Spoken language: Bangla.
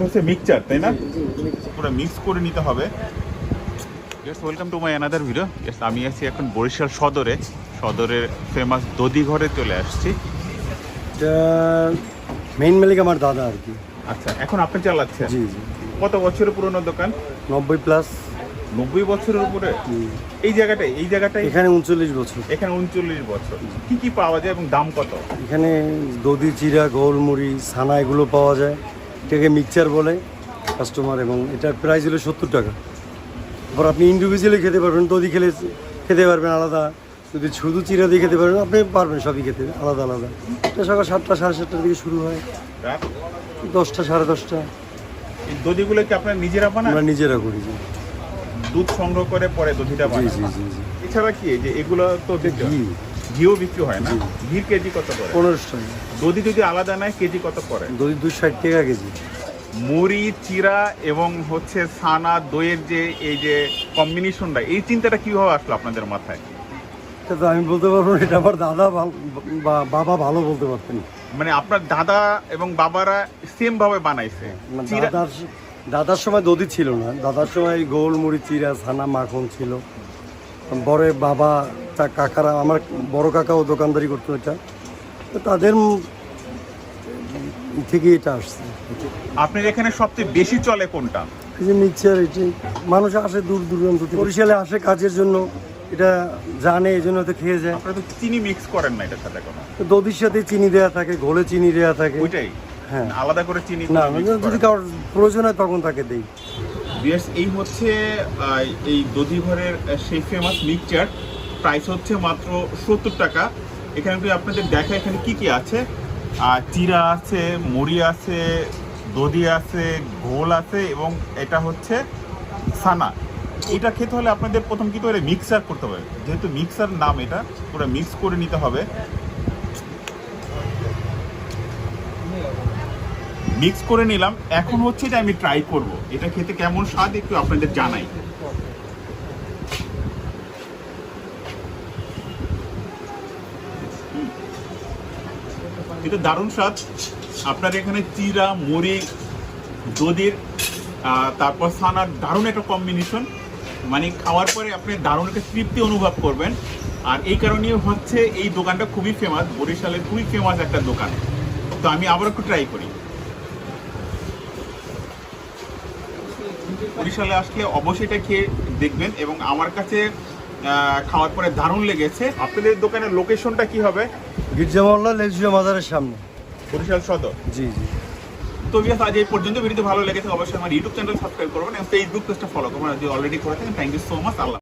এটা হচ্ছে মিক্সচার তাই না। পুরো মিক্স করে নিতে হবে। Yes welcome to my another video yes আমি আছি এখন বরিশাল সদরে। সদরের ফেমাস দদি ঘরে চলে আসছি। মেইন মালিক আমার দাদা আর কি। আচ্ছা এখন আপনি চালাচ্ছেন? জি জি। কত বছরের পুরনো দোকান? নব্বই প্লাস নব্বই বছরের উপরে? এই জায়গাটায় এই জায়গাটায় এখানে উনচল্লিশ বছর। এখানে উনচল্লিশ বছর। কি কি পাওয়া যায় এবং দাম কত? এখানে দধি চিরা গোলমুড়ি ছানা এগুলো পাওয়া যায়। এটাকে মিক্সচার বলে কাস্টমার এবং এটার প্রাইস হলো সত্তর টাকা। আবার আপনি ইন্ডিভিজুয়ালি খেতে পারবেন দধি খেলে খেতে পারবেন আলাদা। যদি শুধু চিরা দিয়ে খেতে পারবেন আপনি পারবেন সবই খেতে আলাদা আলাদা। এটা সকাল সাতটা সাড়ে সাতটার দিকে শুরু হয়। দশটা সাড়ে দশটা। এই দধিগুলো কি আপনার নিজেরা বানান? আমরা নিজেরা করি দুধ সংগ্রহ করে পরে দধিটা জি জি জি এছাড়া কি যে এগুলো তো ঘি ঘিও বিক্রি হয় না? ঘির কেজি কত করে? পনেরোশো টাকা। দধি যদি আলাদা নেয় কেজি কত করে দধি দুশো ষাট টাকা কেজি। মুড়ি চিরা এবং হচ্ছে ছানা দইয়ের যে এই যে কম্বিনেশনটা এই চিন্তাটা কীভাবে আসলো আপনাদের মাথায়? তো আমি বলতে পারব এটা আমার দাদা বাবা ভালো বলতে পারতেন। মানে আপনার দাদা এবং বাবারা সেম ভাবে বানাইছে আমার চিরা দাদার দাদার সময় দধি ছিল না। দাদার সময় গোল মুড়ি চিরা ছানা মাখন ছিল। বড় বাবা তা কাকারা আমার বড় কাকাও দোকানদারি করতো এটা। তো তাদের থেকে এটা আসছে। আপনার এখানে সবচেয়ে বেশি চলে কোনটা? এই যে মিক্সচার এটি মানুষ আসে দূর দূরান্ত থেকে। বরিশালে আসে কাজের জন্য এটা জানে এই জন্য তো খেয়ে যায়। আপনারা তো চিনি মিক্স করেন না এটার সাথে কোনো। তো দধির সাথে চিনি দেওয়া থাকে ঘোলে চিনি দেওয়া থাকে। ওইটাই? হ্যাঁ। আলাদা করে চিনি না যদি। কারোর প্রয়োজন হয় তখন তাকে দেই। বিয়ার্স এই হচ্ছে এই দধি ঘরের সেই ফেমাস মিক্সচার প্রাইস হচ্ছে মাত্র সত্তর টাকা। এখানে যদি আপনাদের দেখা এখানে কি কি আছে আর চিরা আছে, মুড়ি আছে, দধি আছে, ঘোল আছে এবং এটা হচ্ছে সানা। এটা খেতে হলে আপনাদের প্রথম কি করে মিক্সার করতে হবে। যেহেতু মিক্সার নাম এটা, পুরো মিক্স করে নিতে হবে। মিক্স করে নিলাম। এখন হচ্ছে যে আমি ট্রাই করব। এটা খেতে কেমন স্বাদ একটু আপনাদের জানাই। এটা দারুণ স্বাদ। আপনার এখানে চিরা, মুড়ি, দধির তারপর সানার দারুণ একটা কম্বিনেশন মানে খাওয়ার পরে আপনি দারুণ একটা তৃপ্তি অনুভব করবেন। আর এই কারণে হচ্ছে এই দোকানটা খুবই ফেমাস বরিশালের খুবই ফেমাস একটা দোকান। তো আমি আবার একটু ট্রাই করি। বরিশালে আসলে অবশ্যই এটা খেয়ে দেখবেন এবং আমার কাছে খাওয়ার পরে দারুণ লেগেছে। আপনাদের দোকানের লোকেশনটা কি হবে? গির্জা মহল্লা লেজুয়া মাজারের সামনে। বরিশাল সদর? জি জি। তো বিয়াস আজ এই পর্যন্ত ভিডিও ভালো লেগেছে অবশ্যই আমার ইউটিউব চ্যানেল সাবস্ক্রাইব করবেন এবং ফেসবুক পেজটা ফলো করবেন। যদি অলরেডি করে থাকেন thank you so much Allah